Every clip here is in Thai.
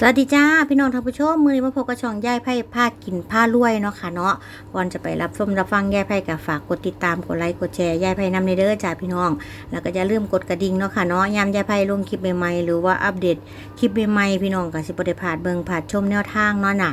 สวัสดีจ้าพี่น้องท่านผู้ชมมือนี้มาพบกับช่องยายไพ่ผ้ากินผ้ารวยเนาะค่ะเนาะก่อนจะไปรับชมรับฟังยายไพ่กับฝากกดติดตามกดไลค์กดแชร์ยายไพ่นำในเด้อจ้าพี่น้อง แล้วก็อย่าลืมกดกระดิ่งเนาะค่ะเนาะยามยายไพ่ลงคลิปใหม่ๆหรือว่าอัปเดตคลิปใหม่ๆพี่น้องก็สิบ่ได้พลาดเบิงพลาดชมแนวทางเนาะน่ะ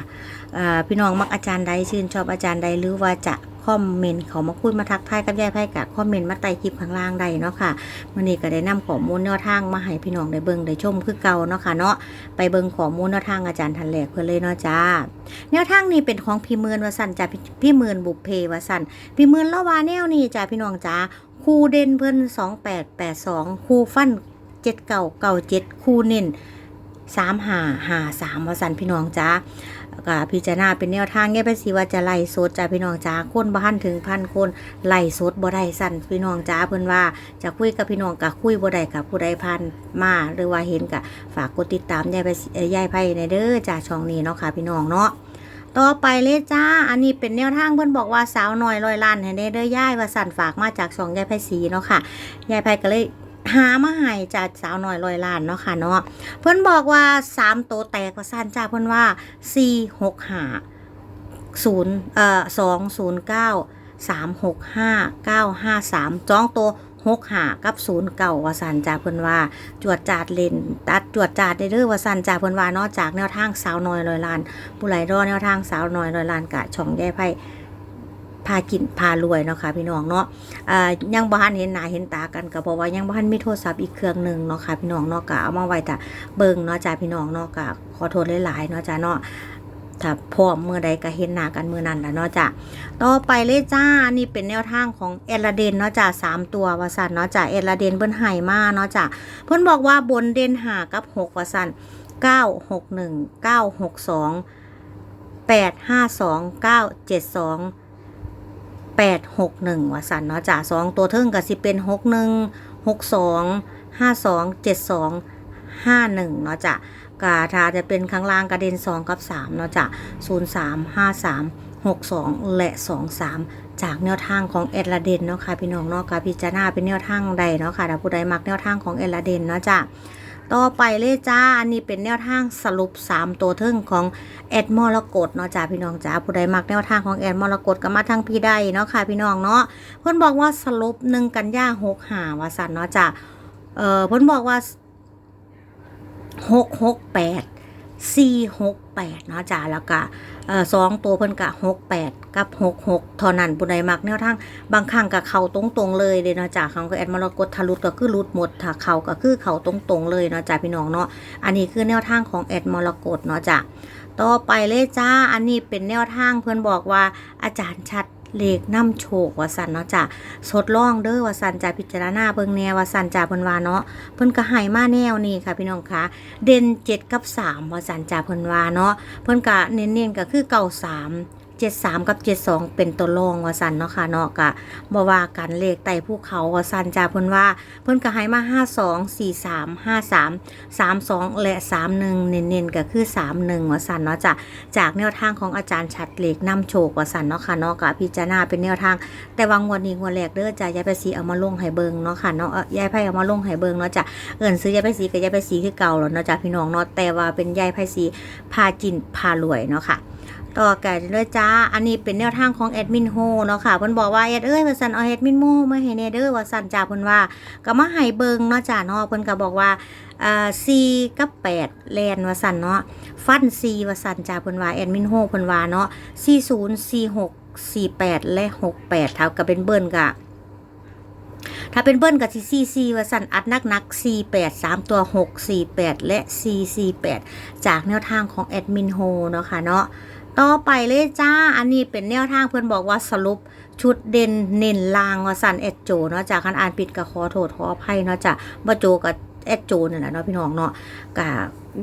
พี่น้องมักอาจารย์ใดชื่นชอบอาจารย์ใดหรือว่าจะ คอมเมนต์เขามาคุยมาทักทายกับยายไพ่กับคอมเมนต์มาใต้คลิปข้างล่างใดเนาะค่ะมื้อนี้ก็ได้นำข้อมูลแนวทางมาให้พี่น้องได้เบิ่งได้ชมคือเก่าเนาะค่ะเนาะไปเบิ่งข้อมูลแนวทางอาจารย์ทันแหลกเพื่อนเลยเนาะจ้าแนวทางนี้เป็นของพี่เมือนวสันจ้าพี่เมือนบุพเพวสันพี่เมือนละวาแนวนี้จ้าพี่น้องจ้าครูเด่นเพิ่นสองแปดแปดสองครูฟันเจ็ดเก่าเก่าเจ็ดครูเน้น สามหาหาสามวสันพี่น้องจ้าก็พิจารณาเป็นแนวทางแง่ไปสิว่าจะไล่สดจ้าพี่น้องจ้าคนบ้านถึงพันคนไล่สดบ่ได้สั่นพี่น้องจ้าเพิ่อนว่าจะคุยกับพี่น้องกับคุยบ่ได้กับผู้ใดพันมาหรือว่าเห็นกับฝากกดติดตามยายไปยายไพ่ในเด้อจ้าช่องนี้เนาะค่ะพี่น้องเนาะต่อไปเลยจ้า อันนี้เป็นแนวทางเพื่อนบอกว่าสาวน้อยลอยล้านให้ได้เด้อยายว่าสั่นฝากมาจากช่องยายไพ่สีเนาะค่ะยายไพ่ก็เลย หามาให้จากสาวน้อยลอยล้านเนาะค่ะเนาะเพื่อนบอกว่าสามโตแตกว่าสั่นจ้าเพื่อนว่าสี่หกห้าศูนย์เอ่อสองศูนย์เก้าสามหกห้าเก้าห้าสามจ้องโตหกหากับศูนย์เก่าวาสันจ้าเพิ่อนว่า จวดจาดเล่นตัดจวดจาดได้เด้อวาสันจากเพิ่อนว่านอกจากแนวทางสาวน้อยลอยลาน ผู้ไหลรอแนวทางสาวน้อยลอยลานกะช่องแย่ไพ่ พากินพารวยเนาะค่ะพี่น้องเนาะอ่ายังบ้านเห็นหน้าเห็นตากันก็เพราะว่ายังบ้านมีโทรศัพท์อีกเครื่องหนึ่งเนาะค่ะพี่น้องเนาะกะเอามาไว้แต่เบิ่งเนาะจ้าพี่น้องเนาะกะขอโทษหลายๆเนาะจ้าเนาะถ้าพร้อมเมื่อใดก็เห็นหน้ากันเมื่อนั้นแหละเนาะจ้าต่อไปเลยจ้านนี้เป็นแนวทางของเอลาเดนเนาะจ้าสามตัววาสันเนาะจ้าเอลาเดนเพิ่นไห่มาเนาะจ้าเพิ่นบอกว่าบนเดนหากับหกวาสันเก้าหกหนึ่งเก้าหกสองแปดห้าสองเก้าเจ็ดสอง แปดหกหนึ่งวาสันเนาะจ้าสองตัวเทิงกับสิเป็นหกหนึ่งหกสองห้าสองเจ็ดสองห้าหนึ่งเนาะจ้ากาถ้าจะเป็นข้างล่างกระเด็นสองกับสามเนาะจ้าศูนย์สามห้าสาม62และ23จากแนวทางของเอลาเดนเนาะค่ะพี่น้องเนาะค่ะพิจารณาเป็นแนวทางใดเนาะค่ะถ้าผู้ใดมักแนวทางของเอลาเดนเนาะจ้ะ ต่อไปเลยจ้า อันนี้เป็นแนวทางสรุป 3 ตัวเทิงของแอดมอลกดเนาะจ้าพี่น้องจ้าผู้ใดมักแนวทางของแอดมอลกดก็มาทางพี่ได้เนาะค่ะพี่น้องเนาะเพิ่นบอกว่าสรุปหนึ่งกันยาหกหาวาสันเนาะจ้าเอ่อเพิ่นบอกว่าหกหกแปด 668 468เนาะจ้าแล้วก็สองตัวเพิ่นกะหกแปดกับหกหกเท่านั้นบุญใดมักแนวทางบางครั้งกับเขาตรงๆเลยเลยเนาะจ้าเขาก็แอดมรกตทะลุก็คือรุดหมดถ้าเขาก็คือเขาตรงๆเลยเนาะจ้าพี่น้องเนาะอันนี้คือแนวทางของแอดมรกตเนาะจ้าต่อไปเลยจ้าอันนี้เป็นแนวทางเพื่อนบอกว่าอาจารย์ชัด เลขน้ำโชคว่าสันเนาะจ้ะสดล่องเด้อว่าสันจ้าพิจารณาเบิ่งแนวว่าสันจ้าเพิ่นว่าเนาะเพิ่นก็ให้มาแนวนี่ค่ะพี่น้องคะเด่นเจ็ดกับสามว่าสันจ้าเพิ่นว่าเนาะเพิ่นก็เน้นๆก็คือเก่าสาม เจ็ดสามกับเจ็ดสองเป็นตัวรองว่าสันเนาะค่ะเนาะกะบ่ว่ากันเลขไต่ภูเขาว่าสันจ้าเพิ่นว่า เพิ่นก็ให้มาห้าสองสี่สามห้าสามสามสองและสามหนึ่งเน้นๆก็คือสามหนึ่งว่าสันเนาะจ้ะจากแนวทางของอาจารย์ชัดเลขนำโชคว่าสันเนาะค่ะเนาะกะพิจารณาเป็นแนวทาง แต่วางวันนี้งวดแรกเด้อจ้ะยายไปสีเอามาลงให้เบิงเนาะค่ะเนาะเอ่อยายไพเอามาลงให้เบิงเนาะจ้ะเอิ้นซื้อยายไปสีกับยายไปสีคือเก่าแล้วเนาะจ้ะพี่น้องเนาะแต่ว่าเป็นยายไพ่สีพาจินพารวยเนาะค่ะ ต่อกันเลยจ้า อันนี้เป็นแนวทางของแอดมินโฮเนาะค่ะเพิ่นบอกว่าแอดเอ้ยว่าสันเอาแอดมินโมมาให้แน่เด้อว่าสันจ้าเพิ่นว่าก็มาให้เบิงเนาะจ้าเนาะเพิ่นก็บอกว่าอ่า4กับ8แลนว่าสันเนาะฟัน4ว่าสันจ้าเพิ่นว่าแอดมินโฮเพิ่นว่าเนาะ40 46 48และ68เท่ากับเป็นเบิ้นกะถ้าเป็นเบิ้ลกับซีซีว่าสั่นอัดนักนัก4 8 3ตัว6 4 8และ4 4 8จากแนวทางของแอดมินโฮเนาะค่ะเนาะ ต่อไปเลยจ้า อันนี้เป็นแนวทางเพื่อนบอกว่าสรุปชุดเด่นเน้นลางว่าสันแอดโจเนาะจากคันอ่านผิดกับขอโทษขออภัยเนาะจ้ะบ่โจกับแอดโจนี่แหละเนาะพี่น้องเนาะกะ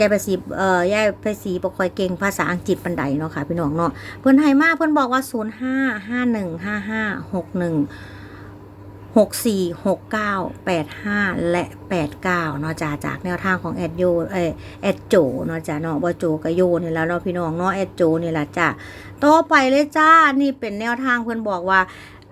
ยายภาษีเอ่อยายภาษีบ่ค่อยเก่งภาษาอังกฤษปานใดเนาะค่ะพี่น้องเนาะเพิ่นให้มาเพิ่นบอกว่า 05515561 หกสี่หกเก้าแปดห้าและแปดเก้าเนาะจ้าจากแนวทางของแอดโยเออแอดโจเนาะจ้าเนาะบ่โจกับโยนี่แล้วเนาะพี่น้องเนาะแอดโจนี่แหละจ้าต่อไปเลยจ้านี่เป็นแนวทางเพิ่อนบอกว่า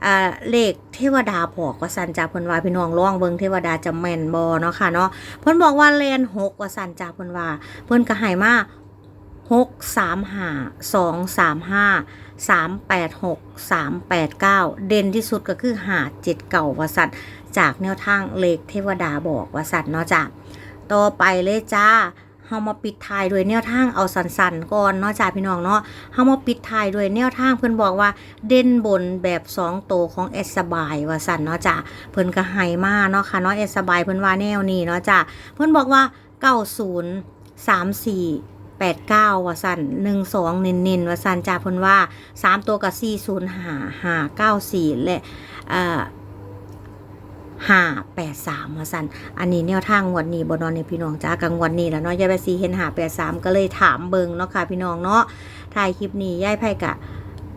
อ่าเลขเทวดาบอกว่าสันจ้าเพิ่นว่าพี่น้องลองเบิงเทวดาจะแม่นบ่เนาะค่ะเนาะเพิ่นบอกว่าแลนหกว่าสันจ้าเพิ่นว่าเพิ่นก็ให้มา หกสามห้าสองสามห้าสามแปดหกสามแปดเก้าเด่นที่สุดก็คือหาเจ็ดเก่าวสัตว์จากแนวทางเลขเทวดาบอกวสัตว์เนาะจ้ะต่อไปเลยจ้าเฮามาปิดท้ายด้วยแนวทางเอาสันๆก่อนเนาะจ้าพี่น้องเนาะเฮามาปิดท้ายด้วยแนวทางเพิ่นบอกว่าเด่นบนแบบสองโตของเอสบายว่าสันเนาะจ้ะเพิ่นก็ให้มาเนาะค่ะเนาะเอสบายเพิ่นว่าแนวนี้เนาะจ้ะเพิ่นบอกว่า 90 34 89ว่าสั่น12เน้นๆว่าสั่นจ่าพนว่า3ตัวกับ405 594และเอ่อ583ว่าสันอันนี้แนวทางงวดนี้บนนอนในพี่น้องจ้ากังวันี้แล้วเนาะยายไปซีเห็นหาแปดสามก็เลยถามเบิงเนาะค่ะพี่น้องเนาะถ่ายคลิปนี้ยายไผกะ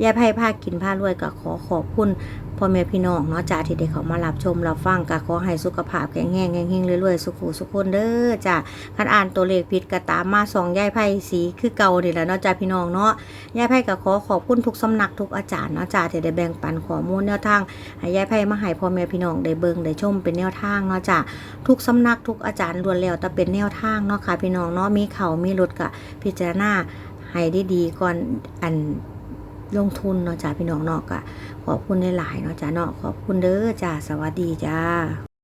ยายไผพากินพารวยก็ขอขอบคุณพ่อแม่พี่น้องเนาะจ้าที่ได้เขามารับชมรับฟังก็ขอให้สุขภาพแข็งแรงแข็งแรงเรื่อยๆ สุขุสุขคนเด้อจ้าคันอ่านตัวเลขผิดก็ตามมาสองยายไพ่สีคือเก่าเนี่แหละเนาะจ้าพี่น้องเนาะยายไพ่ก็ขอขอบคุณทุกสำนักทุกอาจารย์เนาะจ้าที่ได้แบ่งปันข้อมูลแนวทางให้ยายไพ่มาให้พ่อแม่พี่น้องได้เบิ่งได้ชมเป็นแนวทางเนาะจ้าทุกสำนักทุกอาจารย์ล้วนแล้วแต่เป็นแนวทางเนาะค่ะพี่น้องเนาะมีเขามีรถก็พิจารณาให้ดีๆก่อนอัน ลงทุนเนาะจ้าพี่น้องเนาะก็ขอบคุณหลายๆเนาะจ้าเนาะขอบคุณเด้อจ้าสวัสดีจ้า